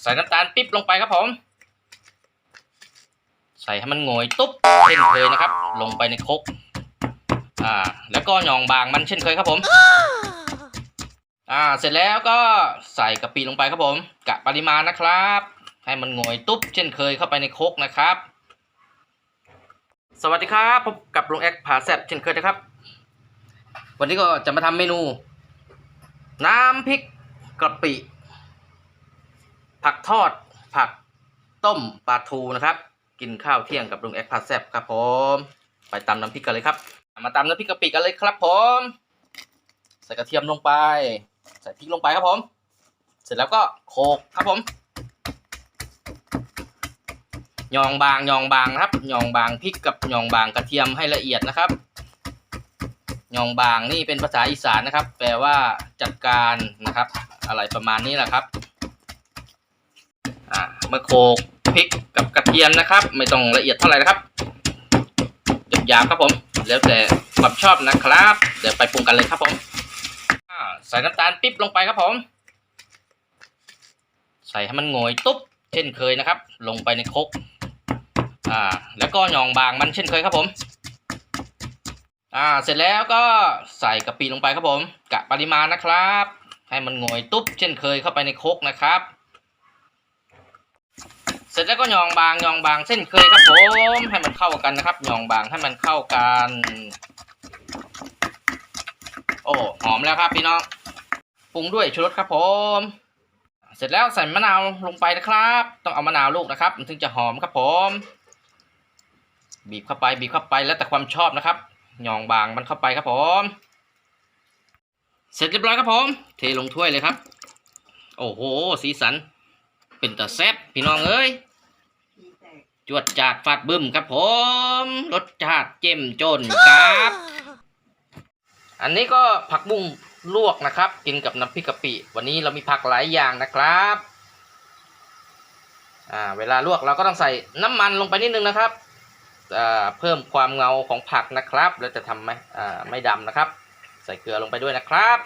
ใส่น้ำตาลปิ๊บลงไปครับผม ใส่ให้มันงอยตุ๊บเช่นเคยนะครับ ลงไปในครกอ่า แล้วก็หยองบางมันเช่นเคยครับผม อ่า เสร็จแล้วก็ใส่กะปิลงไปครับผม กะปริมาณนะครับ ให้มันงอยตุ๊บเช่นเคยเข้าไปในครกนะครับ สวัสดีครับพบกับลุงแอ็กผาแซบเช่นเคยนะครับ วันนี้ก็จะมาทำเมนู น้ำพริกกะปิ ผักทอดผักต้มปลาทูนะครับ กินข้าวเที่ยงกับลุงแอ็กผาแซบครับผมไปตำน้ำพริกกันเลยครับ มาตำน้ำพริกกะปิกันเลยครับผม ใส่กระเทียมลงไป ใส่พริกลงไปครับผม เสร็จแล้วก็โขกครับผมหยองบางหยองบางครับหยองบางพริกกับหยองบางกระเทียมให้ละเอียดนะครับหยองบางนี่เป็นภาษาอีสานนะครับ แปลว่าจัดการนะครับ อะไรประมาณนี้แหละครับ มาโขกพริกกับกระเทียมนะครับ ไม่ต้องละเอียดเท่าไหร่นะครับหยาบๆครับผม แล้วแต่ความชอบนะครับ เดี๋ยวไปปรุงกันเลยครับผมใส่น้ำตาลปิ๊บลงไปครับผม ใส่ให้มันงอยตุ๊บเช่นเคยนะครับ ลงไปในครกอ่า แล้วก็หยองบางมันเช่นเคยครับผม อ่า เสร็จแล้วก็ใส่กะปิลงไปครับผมกะปริมาณนะครับ ให้มันงอยตุ๊บเช่นเคยเข้าไปในครกนะครับ เสร็จแล้วก็ยองบางยองบางเส้นเคยครับผมให้มันเข้ากันนะครับยองบางให้มันเข้ากัน โอ้หอมแล้วครับพี่น้องปรุงด้วยชูรสครับผม เสร็จแล้วใส่มะนาวลงไปนะครับ ต้องเอามะนาวลูกนะครับมันถึงจะหอมครับผม บีบเข้าไปบีบเข้าไปแล้วแต่ความชอบนะครับยองบางมันเข้าไปครับผม เสร็จเรียบร้อยครับผม เทลงถ้วยเลยครับ โอ้โห สีสัน เป็นตะแซบพี่น้องเอ้ยจวดจาดฟาดบึ้มครับผมรสชาติเจ้มจนครับ อันนี้ก็ผักบุ้งลวกนะครับ กินกับน้ำพริกกะปิ วันนี้เรามีผักหลายอย่างนะครับอ่าเวลาลวกเราก็ต้องใส่น้ำมันลงไปนิดนึงนะครับอ่าเพิ่มความเงาของผักนะครับแล้วจะทำไหมอ่าไม่ดำนะครับ ใส่เกลือลงไปด้วยนะครับ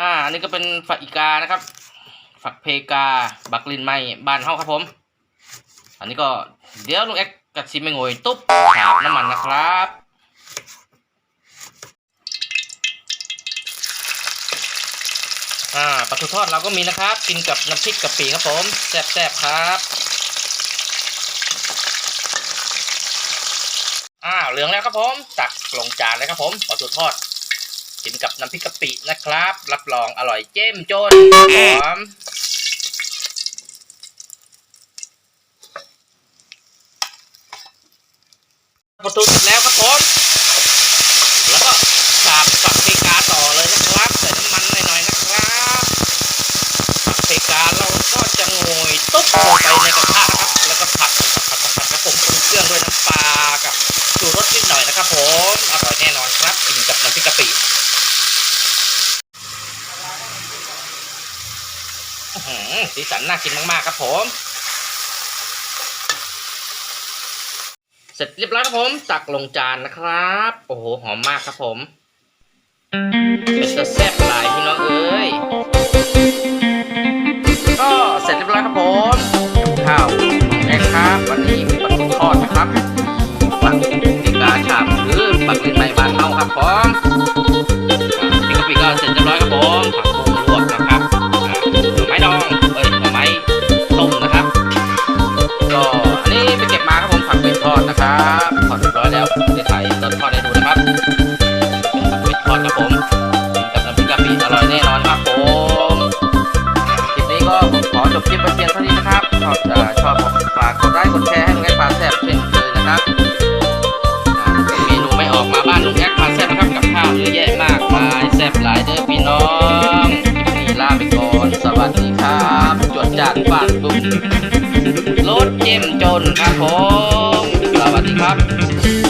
อ่าอันนี้ก็เป็นฝักอีกานะครับ ฝักเพกา บักลินไม้บ้านเฮาครับผม อันนี้ก็เดี๋ยวลุงเอ็กกัดซิไม่งอยตุ๊บฉาบน้ำมันนะครับอ่าปลาทูทอดเราก็มีนะครับ กินกับน้ำพริกกะปิครับผมแซ่บๆครับอ่าเหลืองแล้วครับผมตักลงจานเลยครับผมปลาทูทอดกินกับน้ำพริกกะปินะครับ รับรองอร่อยเจ้มจนหอม ประตูเสร็จแล้วครับผม แล้วก็สาบฝักเพกาต่อเลยนะครับใส่น้ำมันหน่อยๆนะครับฝักเพกาเราก็จะโงยตุ๊บลงไปในกระทะนะครับ แล้วก็ผัดผัดผัดผัดครับผมปรุงเครื่องด้วยน้ำปลากับชูรสนิดหน่อยนะครับผมอร่อยแน่นอนครับกินกับน้ำพริกกะปิหือสีสันน่ากินมากๆครับผม เสร็จเรียบร้อยครับผมตักลงจานนะครับ โอ้โหหอมมากครับผมเป็นจะแซ่บหลายพี่น้องเอ้ยก็เสร็จเรียบร้อยครับผมข้าวแม่ครับวันนี้มีปลาทูทอดนะครับปักปิกาชามคือปักลิ้นไม้บานเฮาครับผมปิกปิกาเสร็จเรียบร้อย ฝากลุกรถเจ็มจนครับผม สวัสดีครับ